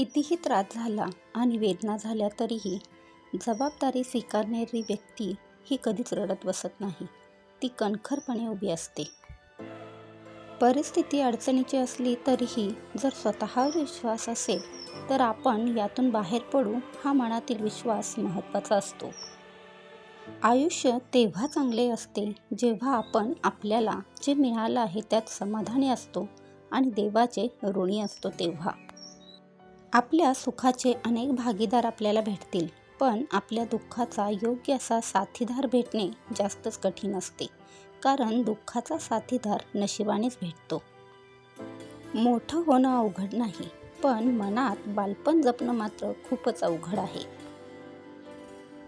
कितीही त्रास झाला आणि वेदना झाल्या तरीही जबाबदारी स्वीकारणारी व्यक्ती ही कधीच रडत बसत नाही. ती कणखरपणे उभी असते. परिस्थिती अडचणीची असली तरीही जर स्वतःवर विश्वास असेल तर आपण यातून बाहेर पडू हा मनातील विश्वास महत्त्वाचा असतो. आयुष्य तेव्हा चांगले असते जेव्हा आपण आपल्याला जे मिळालं आहे त्यात समाधानी असतो आणि देवाचे ऋणी असतो तेव्हा. आपल्या सुखाचे अनेक भागीदार आपल्याला भेटतील पण आपल्या दुःखाचा योग्य असा साथीदार भेटणे जास्तच कठीण असते कारण दुःखाचा साथीदार नशिबानेच भेटतो. मोठं होणं अवघड नाही पण मनात बालपण जपणं मात्र खूपच अवघड आहे.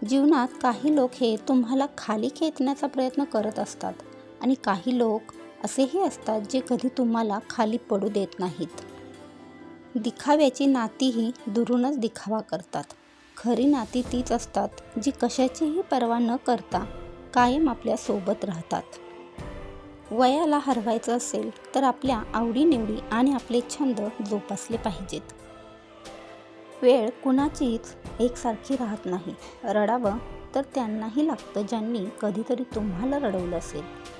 जीवनात काही लोक हे तुम्हाला खाली खेचण्याचा प्रयत्न करत असतात आणि काही लोक असेही असतात जे कधी तुम्हाला खाली पडू देत नाहीत. दिखाव्याची नातीही दुरूनच दिखावा करतात. खरी नाती तीच असतात जी कशाचीही पर्वा न करता कायम आपल्यासोबत राहतात. वयाला हरवायचं असेल तर आपल्या आवडीनिवडी आणि आपले छंद जोपासले पाहिजेत. वेळ कुणाचीच एकसारखी राहत नाही. रडावं तर त्यांनाही लागतं ज्यांनी कधीतरी तुम्हाला रडवलं असेल.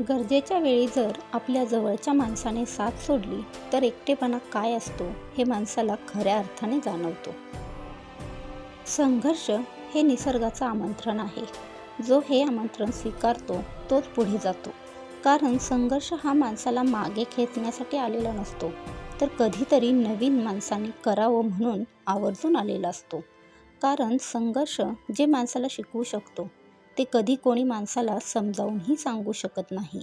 गरजेच्या वेळी जर आपल्या जवळच्या माणसाने साथ सोडली तर एकटेपणा काय असतो हे माणसाला खऱ्या अर्थाने जाणवतो. संघर्ष हे निसर्गाचं आमंत्रण आहे. जो हे आमंत्रण स्वीकारतो तोच पुढे जातो. कारण संघर्ष हा माणसाला मागे खेचण्यासाठी आलेला नसतो तर कधीतरी नवीन माणसाने करावं म्हणून आवर्जून आलेला असतो. कारण संघर्ष जे माणसाला शिकवू शकतो ते कधी कोणी माणसाला समजावूनही सांगू शकत नाही.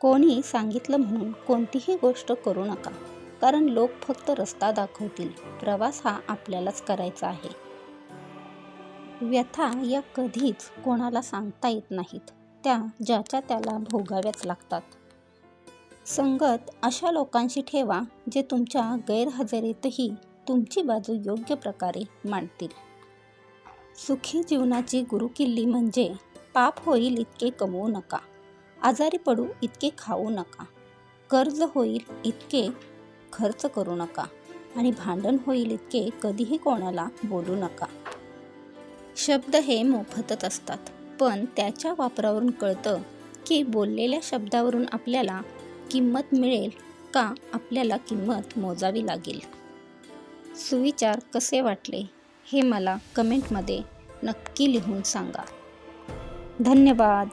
कोणी सांगितलं म्हणून कोणतीही गोष्ट करू नका. कारण लोक फक्त रस्ता दाखवतील. प्रवास हा आपल्यालाच करायचा आहे. व्यथा या कधीच कोणाला सांगता येत नाहीत. त्या ज्याच्या त्याला भोगाव्याच लागतात. संगत अशा लोकांशी ठेवा जे तुमच्या गैरहजेरीतही तुमची बाजू योग्य प्रकारे मांडतील. सुखी जीवनाची गुरुकिल्ली म्हणजे पाप होईल इतके कमवू नका. आजारी पडू इतके खाऊ नका. कर्ज होईल इतके खर्च करू नका. आणि भांडण होईल इतके कधीही कोणाला बोलू नका. शब्द हे मोफतच असतात. पण त्याच्या वापरावरून कळतं की बोललेल्या शब्दावरून आपल्याला किंमत मिळेल का आपल्याला किंमत मोजावी लागेल. सुविचार कसे वाटले? हे मला कमेंटमध्ये नक्की लिहून सांगा. धन्यवाद.